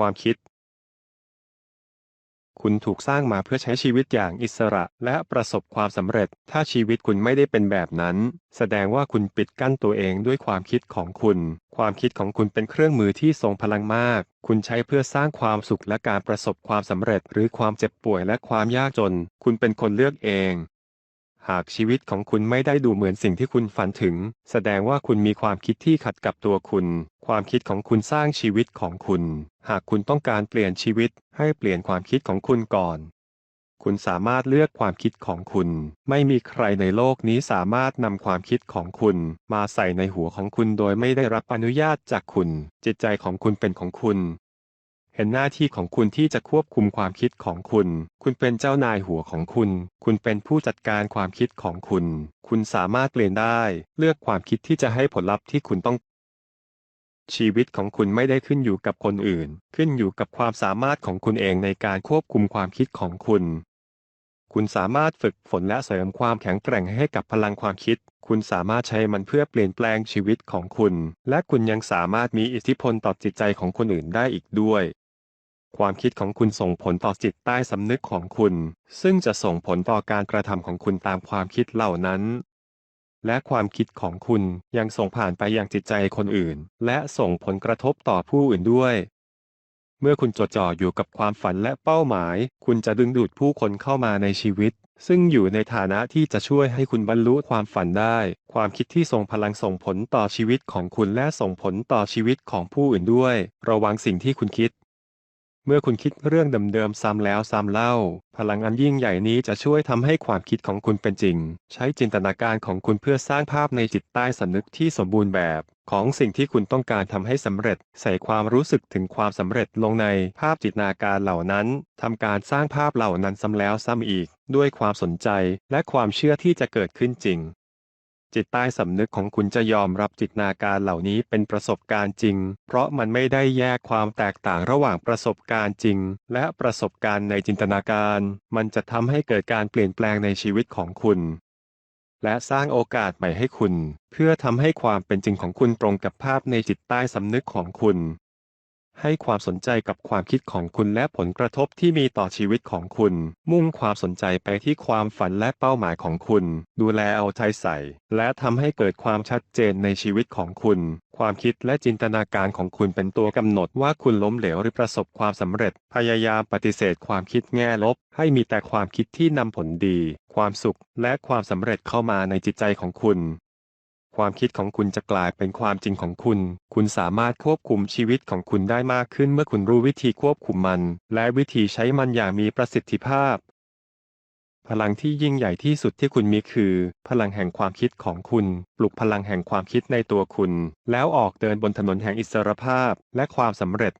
ความคิด คุณถูกสร้างมาเพื่อใช้ชีวิตอย่างอิสระและประสบความสำเร็จ ถ้าชีวิตคุณไม่ได้เป็นแบบนั้น แสดงว่าคุณปิดกั้นตัวเองด้วยความคิดของคุณ ความคิดของคุณเป็นเครื่องมือที่ทรงพลังมาก คุณใช้เพื่อสร้างความสุขและการประสบความสำเร็จ หรือความเจ็บป่วยและความยากจน คุณเป็นคนเลือกเอง หากชีวิตของคุณไม่ได้ดูเหมือนสิ่งที่คุณฝันถึง แสดงว่าคุณมีความคิดที่ขัดกับตัวคุณ ความคิดของคุณสร้างชีวิตของคุณ หากคุณต้องการเปลี่ยนชีวิต ให้เปลี่ยนความคิดของคุณก่อน คุณสามารถเลือกความคิดของคุณ ไม่มีใครในโลกนี้สามารถนำความคิดของคุณ มาใส่ในหัวของคุณโดยไม่ได้รับอนุญาตจากคุณ จิตใจของคุณเป็นของคุณ เห็นหน้าที่ของคุณที่จะควบคุมความคิดของคุณ คุณเป็นเจ้านายหัวของคุณ คุณเป็นผู้จัดการความคิดของคุณ คุณสามารถเปลี่ยนได้ เลือกความคิดที่จะให้ผลลัพธ์ที่คุณต้องชีวิตของคุณไม่ได้ขึ้นอยู่กับคนอื่น ขึ้นอยู่กับความสามารถของคุณเองในการควบคุมความคิดของคุณ คุณสามารถฝึกฝนและเสริมความแข็งแกร่งให้กับพลังความคิด คุณสามารถใช้มันเพื่อเปลี่ยนแปลงชีวิตของคุณ และคุณยังสามารถมีอิทธิพลต่อจิตใจของคนอื่นได้อีกด้วย ความคิดของคุณส่งผลต่อจิตใต้สำนึกของคุณ ซึ่งจะส่งผลต่อการกระทำของคุณตามความคิดเหล่านั้น และความคิดของคุณยังส่งผ่านไปยังจิตใจคนอื่น และส่งผลกระทบต่อผู้อื่นด้วย เมื่อคุณจดจ่ออยู่กับความฝันและเป้าหมาย คุณจะดึงดูดผู้คนเข้ามาในชีวิต ซึ่งอยู่ในฐานะที่จะช่วยให้คุณบรรลุความฝันได้ ความคิดที่ทรงพลังส่งผลต่อชีวิตของคุณและส่งผลต่อชีวิตของผู้อื่นด้วย ระวังสิ่งที่คุณคิด เมื่อคุณคิดเรื่องเดิมๆซ้ำแล้วซ้ำเล่า พลังอันยิ่งใหญ่นี้จะช่วยทำให้ความคิดของคุณเป็นจริง ใช้จินตนาการของคุณเพื่อสร้างภาพในจิตใต้สำนึกที่สมบูรณ์แบบ ของสิ่งที่คุณต้องการทำให้สำเร็จ ใส่ความรู้สึกถึงความสำเร็จลงในภาพจินตนาการเหล่านั้นทำการสร้างภาพเหล่านั้นซ้ำแล้วซ้ำอีก ด้วยความสนใจและความเชื่อที่จะเกิดขึ้นจริง จิตใต้สำนึกของคุณจะยอมรับจิตนาการเหล่านี้เป็นประสบการณ์จริง เพราะมันไม่ได้แยกความแตกต่างระหว่างประสบการณ์จริง และประสบการณ์ในจินตนาการ มันจะทำให้เกิดการเปลี่ยนแปลงในชีวิตของคุณ และสร้างโอกาสใหม่ให้คุณ เพื่อทำให้ความเป็นจริงของคุณตรงกับภาพในจิตใต้สำนึกของคุณ ให้ความสนใจกับความคิดของคุณและผลกระทบที่มีต่อชีวิตของคุณ มุ่งความสนใจไปที่ความฝันและเป้าหมายของคุณ ดูแลเอาใจใส่ และทำให้เกิดความชัดเจนในชีวิตของคุณ ความคิดและจินตนาการของคุณเป็นตัวกำหนดว่าคุณล้มเหลวหรือประสบความสำเร็จ พยายามปฏิเสธความคิดแง่ลบ ให้มีแต่ความคิดที่นำผลดี ความสุขและความสำเร็จเข้ามาในจิตใจของคุณ ความคิดของคุณจะกลายเป็นความจริงของคุณ คุณสามารถควบคุมชีวิตของคุณได้มากขึ้นเมื่อคุณรู้วิธีควบคุมมัน และวิธีใช้มันอย่างมีประสิทธิภาพ พลังที่ยิ่งใหญ่ที่สุดที่คุณมีคือ พลังแห่งความคิดของคุณ ปลุกพลังแห่งความคิดในตัวคุณ แล้วออกเดินบนถนนแห่งอิสรภาพและความสำเร็จ